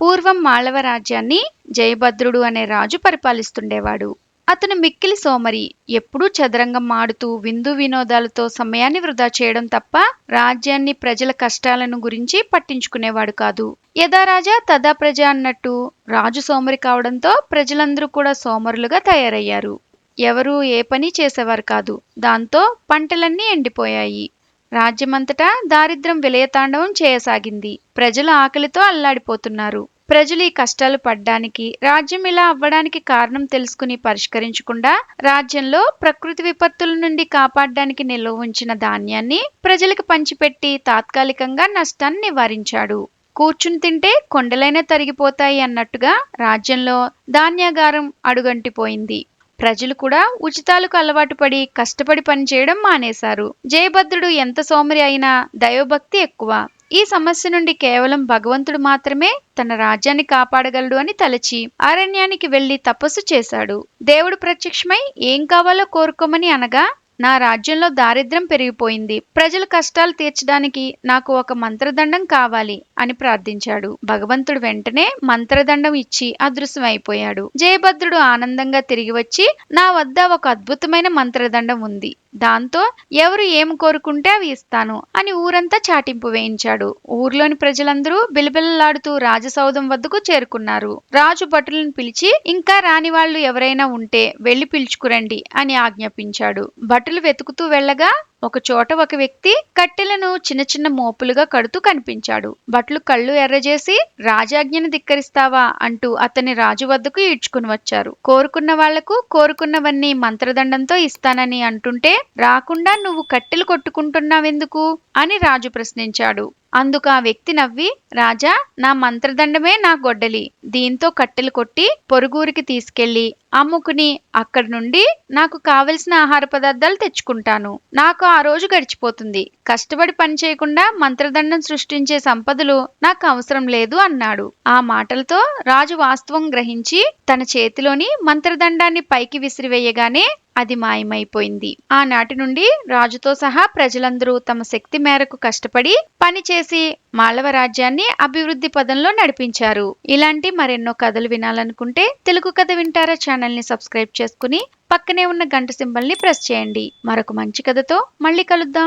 పూర్వం మాళవ రాజ్యాన్ని జయభద్రుడు అనే రాజు పరిపాలిస్తుండేవాడు. అతను మిక్కిలి సోమరి. ఎప్పుడూ చదరంగం ఆడుతూ విందు వినోదాలతో సమయాన్ని వృధా చేయడం తప్ప రాజ్యాన్ని ప్రజల కష్టాలను గురించి పట్టించుకునేవాడు కాదు. యథా రాజా తదా ప్రజ అన్నట్టు రాజు సోమరి కావడంతో ప్రజలందరూ కూడా సోమరులుగా తయారయ్యారు. ఎవరూ ఏ పని చేసేవారు కాదు. దాంతో పంటలన్నీ ఎండిపోయాయి. రాజ్యమంతటా దారిద్ర్యం విలయతాండవం చేయసాగింది. ప్రజలు ఆకలితో అల్లాడిపోతున్నారు. ప్రజలు ఈ కష్టాలు పడ్డానికి రాజ్యం ఇలా అవ్వడానికి కారణం తెలుసుకుని పరిష్కరించకుండా రాజ్యంలో ప్రకృతి విపత్తుల నుండి కాపాడడానికి నిల్వ ఉంచిన ధాన్యాన్ని ప్రజలకు పంచిపెట్టి తాత్కాలికంగా నష్టాన్ని నివారించాడు. కూర్చుని తింటే కొండలైనా తరిగిపోతాయి అన్నట్టుగా రాజ్యంలో ధాన్యాగారం అడుగంటిపోయింది. ప్రజలు కూడా ఉచితాలకు అలవాటు పడి కష్టపడి పనిచేయడం మానేశారు. జయభద్రుడు ఎంత సోమరి అయినా దైవభక్తి ఎక్కువ. ఈ సమస్య నుండి కేవలం భగవంతుడు మాత్రమే తన రాజ్యాన్ని కాపాడగలడు అని తలచి అరణ్యానికి వెళ్ళి తపస్సు చేశాడు. దేవుడు ప్రత్యక్షమై ఏం కావాలో కోరుకోమని అనగా నా రాజ్యంలో దారిద్ర్యం పెరిగిపోయింది. ప్రజల కష్టాలు తీర్చడానికి నాకు ఒక మంత్రదండం కావాలి అని ప్రార్థించాడు. భగవంతుడు వెంటనే మంత్రదండం ఇచ్చి అదృశ్యమైపోయాడు. జయభద్రుడు ఆనందంగా తిరిగి వచ్చి నా వద్ద ఒక అద్భుతమైన మంత్రదండం ఉంది. దాంతో ఎవరు ఏం కోరుకుంటే అవి ఇస్తాను అని ఊరంతా చాటింపు వేయించాడు. ఊర్లోని ప్రజలందరూ బిలబిలలాడుతూ రాజసౌధం వద్దకు చేరుకున్నారు. రాజు భటులను పిలిచి ఇంకా రాని వాళ్ళు ఎవరైనా ఉంటే వెళ్ళి పిలుచుకురండి అని ఆజ్ఞాపించాడు. భటులు వెతుకుతూ వెళ్ళగా ఒక చోట ఒక వ్యక్తి కట్టెలను చిన్న చిన్న మోపులుగా కడుతూ కనిపించాడు. భట్లు కళ్ళు ఎర్రజేసి రాజాజ్ఞను ధిక్కరిస్తావా అంటూ అతని రాజు వద్దకు ఈడ్చుకుని వచ్చారు. కోరుకున్న వాళ్ళకు కోరుకున్నవన్నీ మంత్రదండంతో ఇస్తానని అంటుంటే రాకుండా నువ్వు కట్టెలు కొట్టుకుంటున్నావెందుకు? అని రాజు ప్రశ్నించాడు. అందుకు ఆ వ్యక్తి నవ్వి రాజా నా మంత్రదండమే నా గొడ్డలి. దీంతో కట్టెలు కొట్టి పొరుగురికి తీసుకెళ్ళి అమ్ముకుని అక్కడి నుండి నాకు కావలసిన ఆహార పదార్థాలు తెచ్చుకుంటాను. నాకు ఆ రోజు గడిచిపోతుంది. కష్టపడి పని చేయకుండా మంత్రదండం సృష్టించే సంపదలు నాకు అవసరం లేదు అన్నాడు. ఆ మాటలతో రాజు వాస్తవం గ్రహించి తన చేతిలోని మంత్రదండాన్ని పైకి విసిరివేయగానే అది మాయమైపోయింది. ఆనాటి నుండి రాజుతో సహా ప్రజలందరూ తమ శక్తి మేరకు కష్టపడి పనిచేసి మాళవ రాజ్యాన్ని అభివృద్ధి పదంలో నడిపించారు. ఇలాంటి మరెన్నో కథలు వినాలనుకుంటే తెలుగు కథ వింటారా ఛానల్ని సబ్స్క్రైబ్ చేసుకుని పక్కనే ఉన్న గంట సింబల్ని ప్రెస్ చేయండి. మరొక మంచి కథతో మళ్ళీ కలుద్దాం.